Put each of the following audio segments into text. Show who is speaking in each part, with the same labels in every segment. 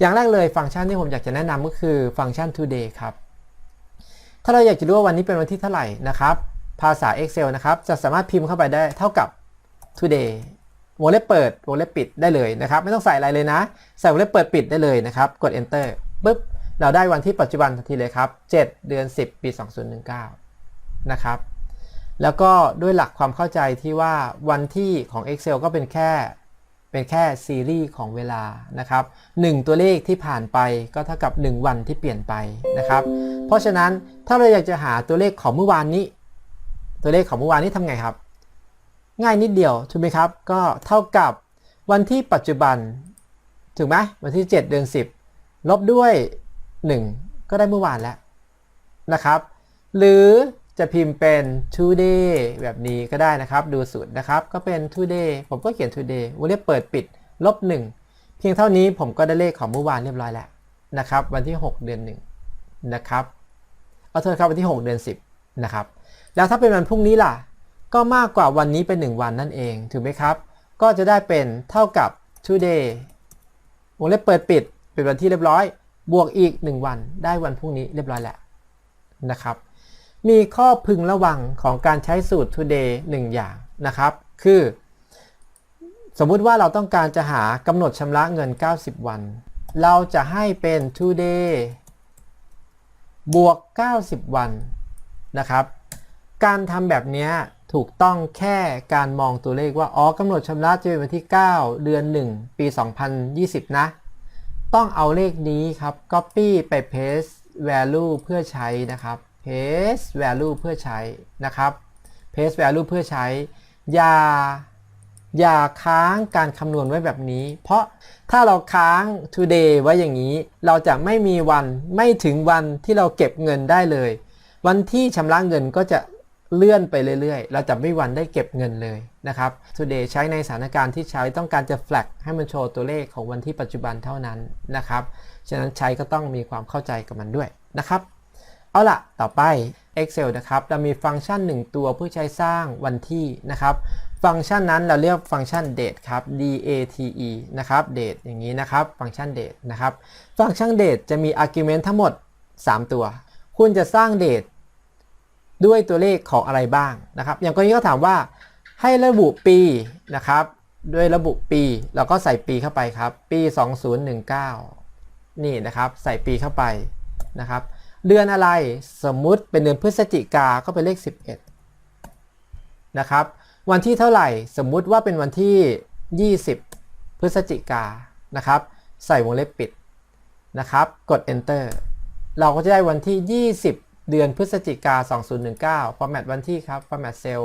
Speaker 1: อย่างแรกเลยฟังก์ชันที่ผมอยากจะแนะนำก็คือฟังก์ชัน today ครับ ถ้าเราอยากจะรู้ว่าวันนี้เป็นวันที่เท่าไหร่นะครับ ภาษา Excel นะครับ จะสามารถพิมพ์เข้าไปได้เท่ากับ today วงเล็บเปิดวงเล็บปิดได้เลยนะครับ ไม่ต้องใส่อะไรเลยนะ ใส่วงเล็บเปิดปิดได้เลยนะครับ กด enter ปุ๊บ เราได้วันที่ปัจจุบันทันทีเลยครับ 7 เดือน 10 ปี 2019 นะครับ แล้วก็ด้วยหลักความเข้าใจที่ว่าวันที่ของ Excel ก็เป็นแค่ เป็นแค่ซีรีส์ของเวลานะครับ1ตัวเลขที่ผ่านไปก็เท่ากับ 1 วันที่เปลี่ยนไปนะครับ เพราะฉะนั้นถ้าเราอยากจะหาตัวเลขของเมื่อวานนี้ ตัวเลขของเมื่อวานนี้ทำไงครับ ง่ายนิดเดียวถูกไหมครับ ก็เท่ากับวันที่ปัจจุบันถูกไหมวันที่ 7 เดือน 10 ลบด้วย 1 ก็ได้เมื่อวานแล้วนะครับ หรือ จะพิมพ์เป็น today แบบนี้ก็ได้นะครับ ดูสูตรนะครับ ก็เป็น today ผมก็เขียน today วงเล็บเปิดปิด ลบ 1 เพียงเท่านี้ผมก็ได้เลขของเมื่อวานเรียบร้อยแล้วนะครับ วันที่ 6 เดือน 1 นะครับ เอาเถอะครับวันที่ 6 เดือน 10 นะครับ แล้วถ้าเป็นวันพรุ่งนี้ล่ะ ก็มากกว่าวันนี้เป็น 1 วันนั่นเอง ถูกไหมครับ ก็จะได้เป็นเท่ากับ today วงเล็บเปิดปิด เป็นวันที่เรียบร้อย บวกอีก 1 วัน ได้วันพรุ่งนี้เรียบร้อยแล้วนะครับ มีข้อพึงระวังของการใช้สูตร today 1 อย่างนะครับ คือ สมมุติว่าเราต้องการจะหากำหนดชำระเงิน 90 วัน เราจะให้เป็น today บวก 90 วันนะครับ การทำแบบนี้ถูกต้องแค่การมองตัวเลขว่า อ๋อกำหนดชำระจะเป็นวันที่ 9 เดือน 1 ปี 2020 นะ ต้องเอาเลขนี้ครับ copy ไป paste value เพื่อใช้นะครับ paste value เพื่อใช้นะครับ paste value เพื่อใช้ อย่า อย่าค้างการคำนวณไว้แบบนี้ เพราะถ้าเราค้าง today ไว้อย่างนี้ เราจะไม่มีวันไม่ถึงวันที่เราเก็บเงินได้เลย วันที่ชำระเงินก็จะเลื่อนไปเรื่อยๆ เราจะไม่วันได้เก็บเงินเลยนะครับ today ใช้ในสถานการณ์ที่ใช้ต้องการจะ flag ให้มันโชว์ตัวเลขของวันที่ปัจจุบันเท่านั้นนะครับ ฉะนั้นใช้ก็ต้องมีความเข้าใจกับมันด้วยนะครับ เอาล่ะต่อไป Excel นะครับ เรามีฟังก์ชัน 1 ตัวเพื่อใช้สร้างวันที่นะครับ ฟังก์ชันนั้นเราเรียกฟังก์ชัน date ครับ d a t e นะครับ date อย่างนี้นะครับ ฟังก์ชัน date นะครับ ฟังก์ชัน date จะมี argument ทั้งหมด 3 ตัว คุณจะสร้าง date ด้วยตัวเลขของอะไรบ้างนะครับ อย่างกรณีก็ถามว่าให้ระบุปีนะครับ ด้วยระบุปีเราก็ใส่ปีเข้าไปครับ ปี 2019 นี่นะครับ ใส่ปีเข้าไปนะครับ เดือนอะไรสมมุติเป็นเดือนพฤศจิกาก็เป็นเลข 11 นะครับ วันที่เท่าไหร่สมมุติว่าเป็นวันที่ 20 พฤศจิกานะครับ ใส่วงเล็บปิดนะครับ กด enter เราก็จะได้วันที่ 20 เดือนพฤศจิกา 2019 format วันที่ครับ format cell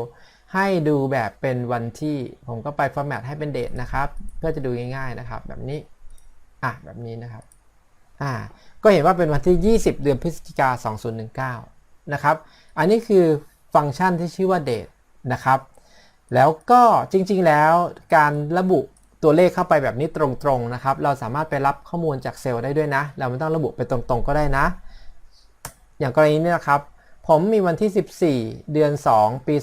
Speaker 1: ให้ดูแบบเป็นวันที่ผมก็ไป format ให้เป็นเดทนะครับ เพื่อจะดูง่ายๆนะครับ แบบนี้ อะแบบนี้นะครับ อ่า ก็เห็นว่าเป็นวันที่ 20 เดือนพฤศจิกา 2019 นะครับ อันนี้คือฟังก์ชันที่ชื่อว่า date นะครับ แล้วก็จริงๆ แล้วการระบุตัวเลขเข้าไปแบบนี้ตรงๆ นะครับ เราสามารถไปรับข้อมูลจากเซลล์ได้ด้วยนะ เราไม่ต้องระบุไปตรงๆ ก็ได้นะ อย่างกรณีนี้นะครับ ผมมีวันที่ 14 เดือน 2 ปี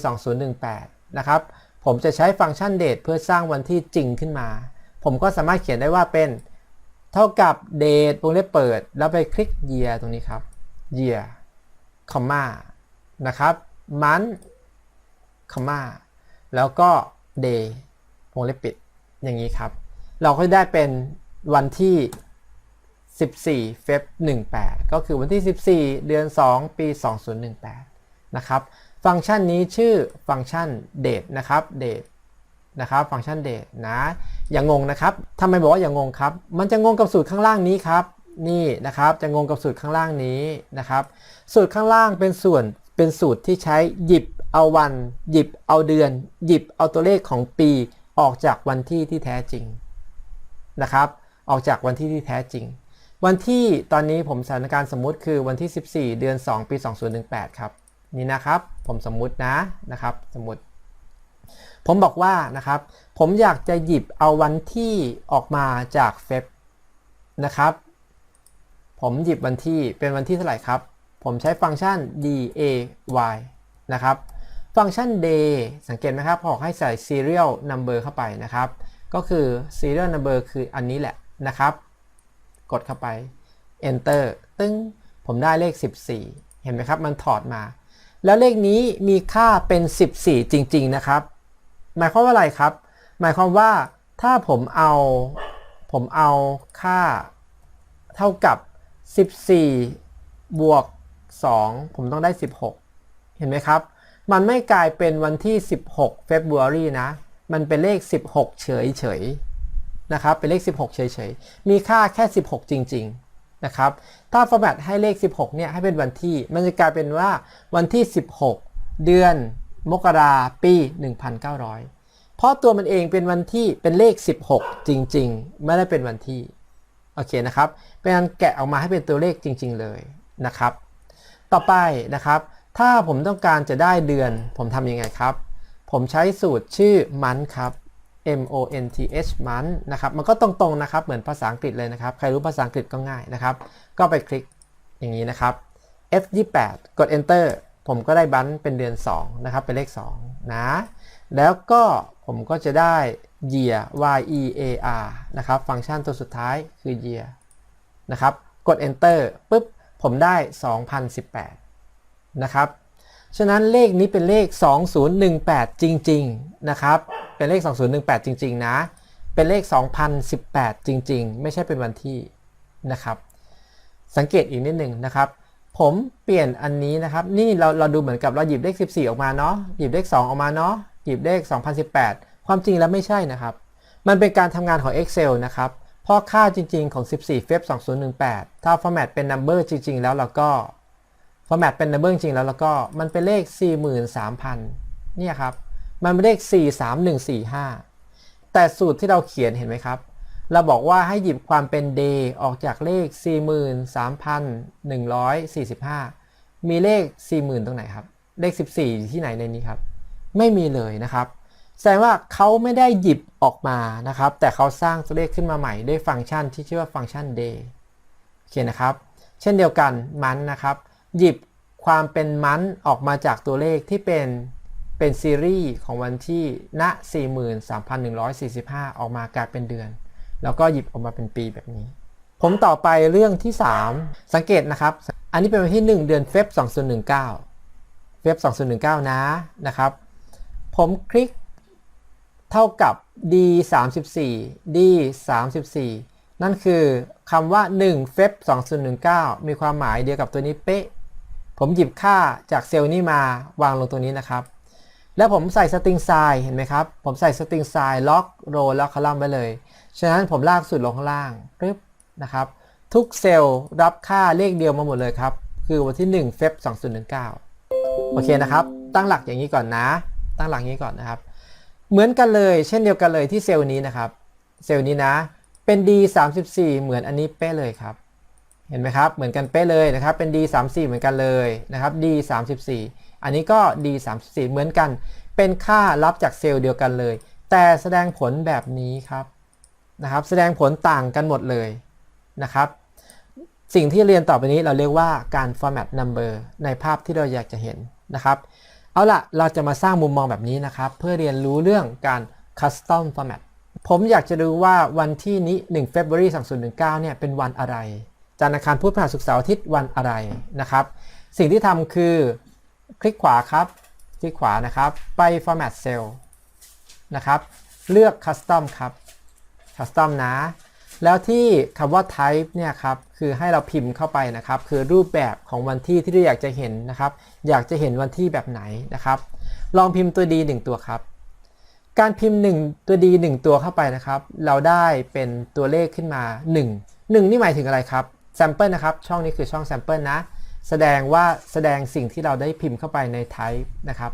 Speaker 1: 2018 นะครับ ผมจะใช้ฟังก์ชัน date เพื่อสร้างวันที่จริงขึ้นมา ผมก็สามารถเขียนได้ว่าเป็น เท่ากับ date วงเล็บเปิด แล้วไปคลิก year ตรงนี้ครับ year comma นะครับ month comma แล้วก็ day วงเล็บปิดอย่างนี้ครับ เราก็ได้เป็นวันที่ 14 เฟบ18 ก็คือวันที่ 14 เดือน 2 ปี 2018 นะครับ ฟังก์ชันนี้ชื่อฟังก์ชัน date นะครับ date นะครับฟังก์ชัน date นะอย่างงงนะครับทำไมบอกว่าอย่างงงครับ มันจะงงกับสูตรข้างล่างนี้ครับนี่นะครับจะงงกับสูตรข้างล่างนี้นะครับ สูตรข้างล่างเป็นส่วนเป็นสูตรที่ใช้หยิบเอาวัน หยิบเอาเดือน หยิบเอาตัวเลขของปีออกจากวันที่ที่แท้จริงนะครับ ออกจากวันที่ที่แท้จริง วันที่ตอนนี้ผมสถานการณ์สมมุติคือวันที่ 14 เดือน 2 ปี 2018 ครับ นี่นะครับ ผมสมมุตินะนะครับ สมมติ ผมบอกว่านะครับ ผมอยากจะหยิบเอาวันที่ออกมาจากเฟบนะครับ ผมหยิบวันที่เป็นวันที่เท่าไหร่ครับ ผมใช้ฟังก์ชัน day นะครับ ฟังก์ชัน day สังเกตไหมครับพอให้ใส่ serial number เข้าไปนะครับ ก็คือ serial number คืออันนี้แหละนะครับ กดเข้าไป enter ตึ้ง ผมได้เลข 14 เห็นไหมครับ มันถอดมา แล้วเลขนี้มีค่าเป็น 14 จริง ๆ นะครับ หมายความว่าอะไรครับ หมายความว่าถ้าผมเอาผมเอาค่าเท่ากับ 14 บวก 2 ผมต้องได้ 16 เห็นไหมครับ มันไม่กลายเป็นวันที่ 16 February นะ มันเป็นเลข 16 เฉยเฉยๆนะครับ เป็นเลข 16 เฉยเฉยๆมีค่าแค่ 16 จริง ๆ นะครับ ถ้า format ให้เลข 16 เนี่ย ให้เป็นวันที่ มันจะกลายเป็นว่าวันที่ 16 เดือน มกราปี 1,900 เพราะตัวมันเองเป็นวันที่เป็นเลข 16 จริง ๆ ไม่ได้เป็นวันที่ โอเคนะครับ เป็นการแกะออกมาให้เป็นตัวเลขจริง ๆ เลยนะครับ ต่อไปนะครับ ถ้าผมต้องการจะได้เดือน ผมทำยังไงครับ ผมใช้สูตรชื่อ month ครับ M O N T H month นะครับ มันก็ตรงๆนะครับ เหมือนภาษาอังกฤษเลยนะครับ ใครรู้ภาษาอังกฤษก็ง่ายนะครับ ก็ไปคลิกอย่างนี้นะครับ F 28 กด enter ผมก็ได้บันเป็นเดือน2นะครับเป็นเลข2นะแล้วก็ผมก็จะได้ year y e a r นะครับฟังก์ชันตัวสุดท้ายคือ year นะครับกด enter ปุ๊บผมได้ 2018 นะครับ ฉะนั้นเลขนี้เป็นเลข 2018 จริง ๆ นะครับ เป็นเลข 2018 จริง ๆ นะ เป็นเลข 2018 จริง ๆ ไม่ใช่เป็นวันที่นะครับ สังเกตอีกนิดหนึ่งนะครับ ผมเปลี่ยนอันนี้นะครับ นี่เราเราดูเหมือนกับเราหยิบเลข 14 ออกมาเนาะหยิบเลข 2 ออกมาเนาะหยิบเลข 2018 ความจริงแล้วไม่ใช่นะครับ มันเป็นการทำงานของ Excel นะครับเพราะค่าจริงๆของ 14 Feb 2018 ถ้า format เป็น number จริง ๆ แล้วเราก็ format เป็น number จริงๆแล้วแล้วก็มันเป็นเลข 43,000เนี่ยครับมันเป็นเลข 43145 แต่สูตรที่เราเขียนเห็นไหมครับ เราบอกว่าให้หยิบความเป็น day ออกจากเลข 43,145 มีเลข 40,000 ตรงไหนครับ เลข 14 อยู่ที่ไหนในนี้ครับ ไม่มีเลยนะครับ แสดงว่าเขาไม่ได้หยิบออกมานะครับ แต่เขาสร้างตัวเลขขึ้นมาใหม่ด้วยฟังก์ชันที่ชื่อว่าฟังก์ชัน day โอเคนะครับ เช่นเดียวกันมันนะครับ หยิบความเป็นมันออกมาจากตัวเลขที่เป็นเป็นซีรีส์ของวันที่ณ43,145 ออกมากลายเป็นเดือน แล้วก็หยิบออกมาเป็นปีแบบนี้ ผมต่อไปเรื่องที่ 3 สังเกตนะครับ อันนี้เป็นวันที่ 1 เดือนเฟบ2019 เฟบ2019 นะนะครับ ผมคลิกเท่ากับ d 34 d 34 นั่นคือคำว่า1เฟบ2019 มีความหมายเดียวกับตัวนี้เป๊ะ ผมหยิบค่าจากเซลล์นี้มาวางลงตรงนี้นะครับแล้วผมใส่สตริงไซน์เห็นไหมครับ ผมใส่สตริงไซน์ล็อกโรแล้วคอลัมน์ไว้เลย ฉะนั้นผมลากสุดลงข้างล่างปึ๊บนะครับ ทุกเซลล์รับค่าเลขเดียวมาหมดเลยครับ คือวันที่1เฟบ2019 โอเคนะครับ ตั้งหลักอย่างนี้ก่อนนะ ตั้งหลักอย่างนี้ก่อนนะครับ เหมือนกันเลย เช่นเดียวกันเลยที่เซลล์นี้นะครับ เซลล์นี้นะ เป็น D 34เหมือนอันนี้เป๊ะเลยครับ เห็นไหมครับ เหมือนกันเป๊ะเลยนะครับ เป็น D 34เหมือนกันเลยนะครับ D 34อันนี้ก็ D 34เหมือนกัน เป็นค่ารับจากเซลล์เดียวกันเลย แต่แสดงผลแบบนี้ครับ นะครับ แสดงผลต่างกันหมดเลยนะครับ สิ่งที่เรียนต่อไปนี้เราเรียกว่าการ format number ในภาพที่เราอยากจะเห็นนะครับ เอาละเราจะมาสร้างมุมมองแบบนี้นะครับ เพื่อเรียนรู้เรื่องการ custom format ผมอยากจะรู้ว่าวันที่นี้1 February 2019เนี่ยเป็นวันอะไรจันทร์อังคารพุธพฤหัสศุกร์เสาร์อาทิตย์วันอะไรนะครับ สิ่งที่ทำคือคลิกขวาครับ คลิกขวานะครับ ไป format cell นะครับ เลือก custom ครับ custom นะ แล้วที่คำว่า type เนี่ยครับคือให้เราพิมพ์เข้าไปนะครับ คือรูปแบบของวันที่ที่เราอยากจะเห็นนะครับ อยากจะเห็นวันที่แบบไหนนะครับ ลองพิมพ์ตัว d 1ตัวครับ การพิมพ์ 1 ตัว d 1ตัวเข้าไปนะครับ เราได้เป็นตัวเลขขึ้นมา 1 1 นี่หมายถึงอะไรครับ sample นะครับ ช่องนี้คือช่อง sample นะ แสดงว่าแสดงสิ่งที่เราได้พิมพ์เข้าไปใน type นะครับ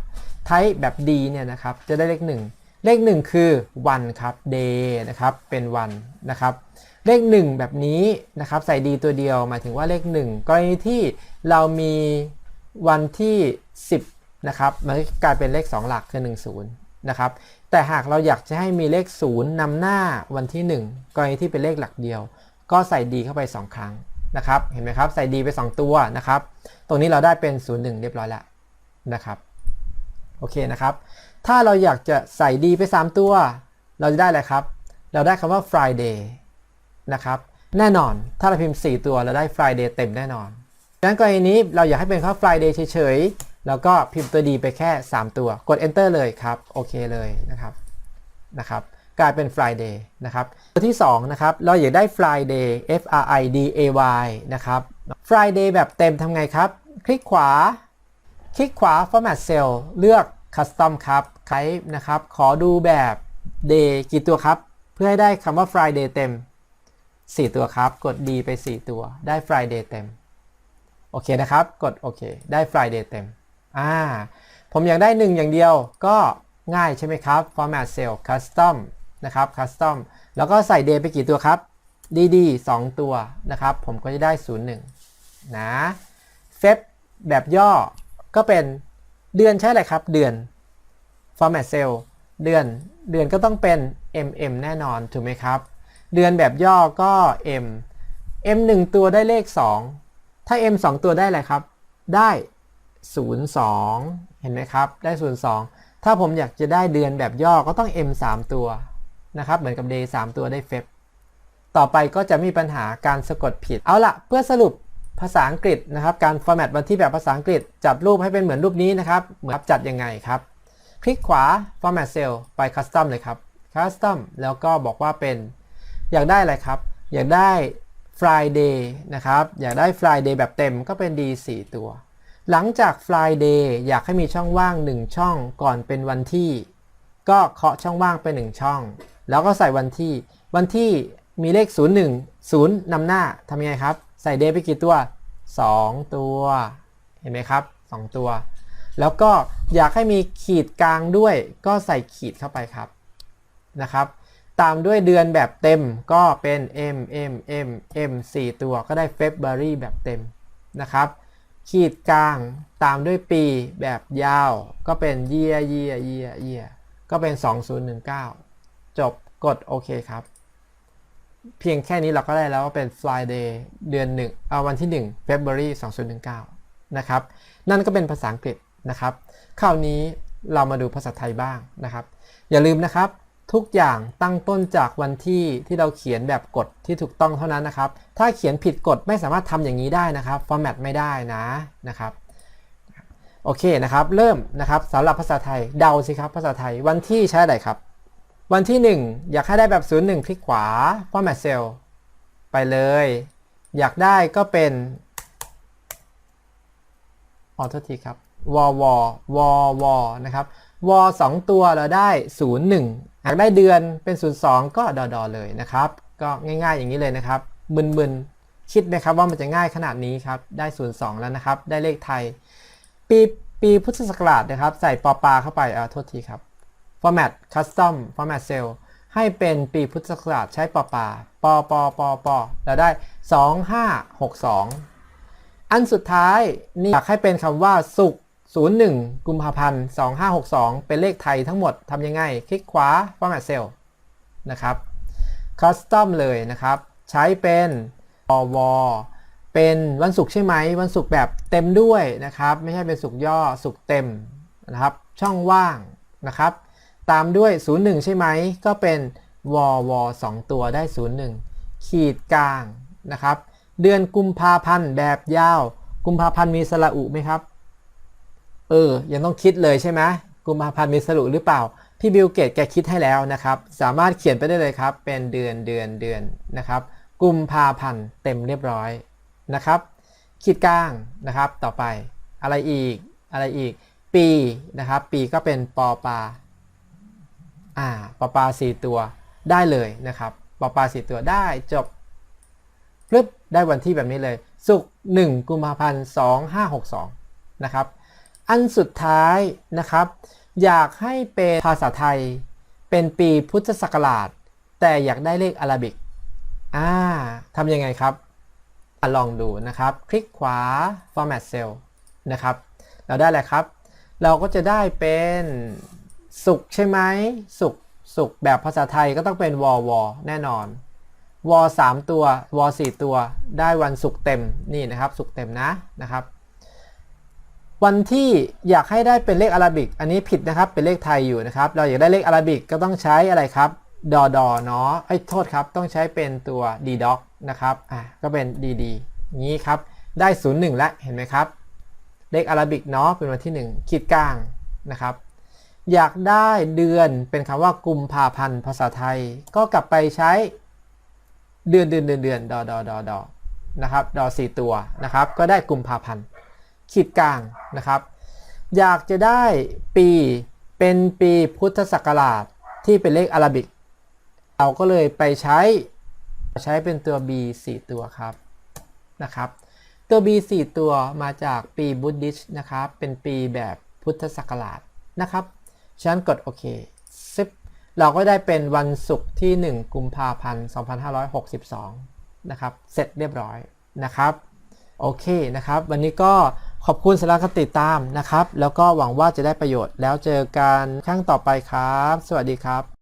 Speaker 1: type แบบ d เนี่ยนะครับ จะได้เลข 1 เลข 1 คือวันครับ day นะครับ เป็นวันนะครับ เลข 1 แบบนี้นะครับ ใส่ d ตัวเดียวหมายถึงว่าเลข 1 กรณีที่เรามีวันที่ 10 นะครับ มันกลายเป็นเลข 2 หลักคือ 10 นะครับ แต่หากเราอยากจะให้มีเลข 0นำหน้าวันที่ 1 กรณีที่เป็นเลขหลักเดียว ก็ใส่ d เข้าไป 2 ครั้งนะครับ เห็นไหมครับ ใส่ d ไป 2 ตัวนะครับ ตรงนี้เราได้เป็น 0 1 เรียบร้อยแล้วนะครับ โอเคนะครับ ถ้าเราอยากจะใส่ d ไป 3 ตัว เราจะได้อะไรครับ เราได้คำว่า Friday นะครับ แน่นอน ถ้าเราพิมพ์ 4 ตัวเราได้ Friday เต็มแน่นอนดังนั้นกรณีนี้เราอยากให้เป็นข้อ Friday เฉยๆ แล้วก็พิมพ์ตัวดีไปแค่ 3 ตัว กด enter เลยครับ โอเคเลยนะครับ นะครับ กลายเป็น Friday นะครับ ตัวที่ 2 นะครับ เราอยากได้ Friday F R I D A Y นะครับ Friday แบบเต็มทำไงครับ คลิกขวา คลิกขวา format cell เลือก custom ครับ ใครนะครับ ขอดูแบบ day กี่ตัวครับ เพื่อให้ได้คำว่า Friday เต็ม 4 ตัวครับ กด D ไป 4 ตัว ได้ Friday เต็ม โอเคนะครับ กดโอเค ได้ Friday เต็ม อ่า ผมอยากได้ 1 อย่างเดียว ก็ง่ายใช่ไหมครับ format cell custom นะครับ custom แล้วก็ใส่ day ไปกี่ตัวครับ dd 2 ตัวนะครับ ผมก็จะได้ 01 นะ feb แบบย่อ ก็เป็นเดือนใช่อะไรครับ เดือน format cell เดือนเดือนก็ต้องเป็น mm แน่นอนถูกไหมครับ เดือนแบบย่อก็ m m 1 ตัวได้เลข 2 ถ้า m 2 ตัวได้อะไรครับ ได้ 02 เห็นไหมครับ ได้ 02 ถ้าผมอยากจะได้เดือนแบบย่อก็ต้อง m 3 ตัวนะครับ เหมือนกับ day 3 ตัวได้ feb ต่อไปก็จะมีปัญหาการสะกดผิด เอาละเพื่อสรุปภาษาอังกฤษนะครับ การฟอร์แมตวันที่แบบภาษาอังกฤษ จับรูปให้เป็นเหมือนรูปนี้นะครับ เหมือนจัดยังไงครับ คลิกขวา format cell ไป custom เลยครับ custom แล้วก็บอกว่าเป็น อยากได้อะไรครับ อยากได้ Friday นะครับ อยากได้ Friday แบบเต็มก็เป็น D 4ตัว หลังจาก Friday อยากให้มีช่องว่าง 1 ช่องก่อนเป็นวันที่ ก็เคาะช่องว่างไป 1 ช่อง แล้วก็ใส่วันที่ วันที่มีเลข 0 1 0นำหน้าทำยังไงครับ ใส่ day ไปกี่ตัว 2 ตัว เห็นไหมครับ 2 ตัว แล้วก็อยากให้มีขีดกลางด้วยก็ใส่ขีดเข้าไปครับนะครับ ตามด้วยเดือนแบบเต็มก็เป็น M M M M 4 ตัวก็ได้ February แบบเต็มนะครับ ขีดกลางตามด้วยปีแบบยาว ก็เป็น year year year year ก็เป็น 2019 จบกดโอเคครับ เพียงแค่นี้เราก็ได้แล้วว่าเป็น Friday เดือนหนึ่งเอาวันที่ 1 February 2019 นะครับ นั่นก็เป็นภาษาอังกฤษ นะครับ คราวนี้เรามาดูภาษาไทยบ้างนะครับ อย่าลืมนะครับ ทุกอย่างตั้งต้นจากวันที่ที่เราเขียนแบบกฎที่ถูกต้องเท่านั้นนะครับ ถ้าเขียนผิดกฎไม่สามารถทำอย่างนี้ได้นะครับฟอร์แมตไม่ได้นะนะครับโอเคนะครับ เริ่มนะครับสำหรับภาษาไทยเดาสิครับภาษาไทยวันที่ใช้อะไรครับ วันที่ 1 อยากให้ได้แบบ 0 1 คลิกขวา format cell ไปเลย อยากได้ก็เป็นขอโทษทีครับ วอวอวอวอนะครับวอสองตัวเราได้ 0 1 หากได้เดือนเป็น 0 2 ก็ดอดอเลยนะครับ ก็ง่ายๆอย่างนี้เลยนะครับมึนๆ คิดไหมครับว่ามันจะง่ายขนาดนี้ครับ ได้ 0 2 แล้วนะครับ ได้เลขไทย ปีปีพุทธศักราชนะครับ ใส่ปอปาเข้าไปอ่าโทษทีครับ format custom format cell ให้เป็นปีพุทธศักราชใช้ปอปาปอปอปอปอเราได้ 2562 อันสุดท้ายนี่อยากให้เป็นคำว่าสุกร์ 01 กุมภาพันธ์ 2562 เป็นเลขไทยทั้งหมดทำยังไง คลิกขวา format cell นะครับ custom เลยนะครับ ใช้เป็นอวเป็นวันศุกร์ใช่ไหม วันศุกร์แบบเต็มด้วยนะครับ ไม่ใช่เป็นศุกร์ย่อศุกร์เต็มนะครับ ช่องว่างนะครับ ตามด้วย 01 ใช่ไหม ก็เป็นวอว2ตัวได้ 01 ขีดกลางนะครับ เดือนกุมภาพันธ์แบบยาว กุมภาพันธ์มีสระอุไหมครับ เออ ยังต้องคิดเลยใช่ไหมกุมภาพันธ์มีสรุปหรือเปล่า พี่บิลเกตแกคิดให้แล้วนะครับ สามารถเขียนไปได้เลยครับ เป็นเดือนเดือนเดือนนะครับ กุมภาพันธ์เต็มเรียบร้อยนะครับ ขีดกลางนะครับ ต่อไป อะไรอีก อะไรอีก ปีนะครับ ปีก็เป็นปอปา อ่า ปอปาสี่ตัว ได้เลยนะครับ ปอปาสี่ตัวได้จบปึ๊บได้วันที่แบบนี้เลย สุกหนึ่งกุมภาพันธ์สองห้าหกสองนะครับ อันสุดท้ายนะครับ อยากให้เป็นภาษาไทย เป็นปีพุทธศักราช แต่อยากได้เลขอาราบิกอ่าทำยังไงครับอลองดูนะครับ คลิกขวา format cell นะครับ เราได้อะไรครับ เราก็จะได้เป็นสุกร์ใช่ไหมสุกร์สุกร์แบบภาษาไทยก็ต้องเป็นวอวอแน่นอนวอสามตัววอสี่ตัว ได้วันศุกร์เต็มนี่นะครับศุกร์เต็มนะนะครับ วันที่อยากให้ได้เป็นเลขอาราบิก อันนี้ผิดนะครับ เป็นเลขไทยอยู่นะครับ เราอยากได้เลขอาราบิกก็ต้องใช้อะไรครับ ดอดอเนาะไอ้โทษครับ ต้องใช้เป็นตัว d doc นะครับ อะ ก็เป็น DD งี้ครับ ได้ 01 แล้ว เห็นไหมครับ เลขอาราบิกเนาะ เป็นวันที่ 1 ขีดกลางนะครับ อยากได้เดือนเป็นคำว่ากุมภาพันธ์ภาษาไทย ก็กลับไปใช้เดือนเดือนเดือนเดือนดอดอดอดอนะครับ ดอสี่ตัวนะครับ ก็ได้กุมภาพันธ์ ขีดกลางนะครับ อยากจะได้ปีเป็นปีพุทธศักราชที่เป็นเลขอาราบิก เราก็เลยไปใช้ใช้เป็นตัว B 4 ตัวครับนะครับ ตัว B 4 ตัวมาจากปีบุตดิชนะครับ เป็นปีแบบพุทธศักราชนะครับฉันกดโอเคซิปเราก็ได้เป็นวันศุกร์ที่ 1 กุมภาพันธ์ 2562 นะครับ เสร็จเรียบร้อยนะครับ โอเคนะครับ วันนี้ก็ ขอบคุณสำหรับการติดตามนะครับ แล้วก็หวังว่าจะได้ประโยชน์ แล้วเจอกันครั้งต่อไปครับ สวัสดีครับ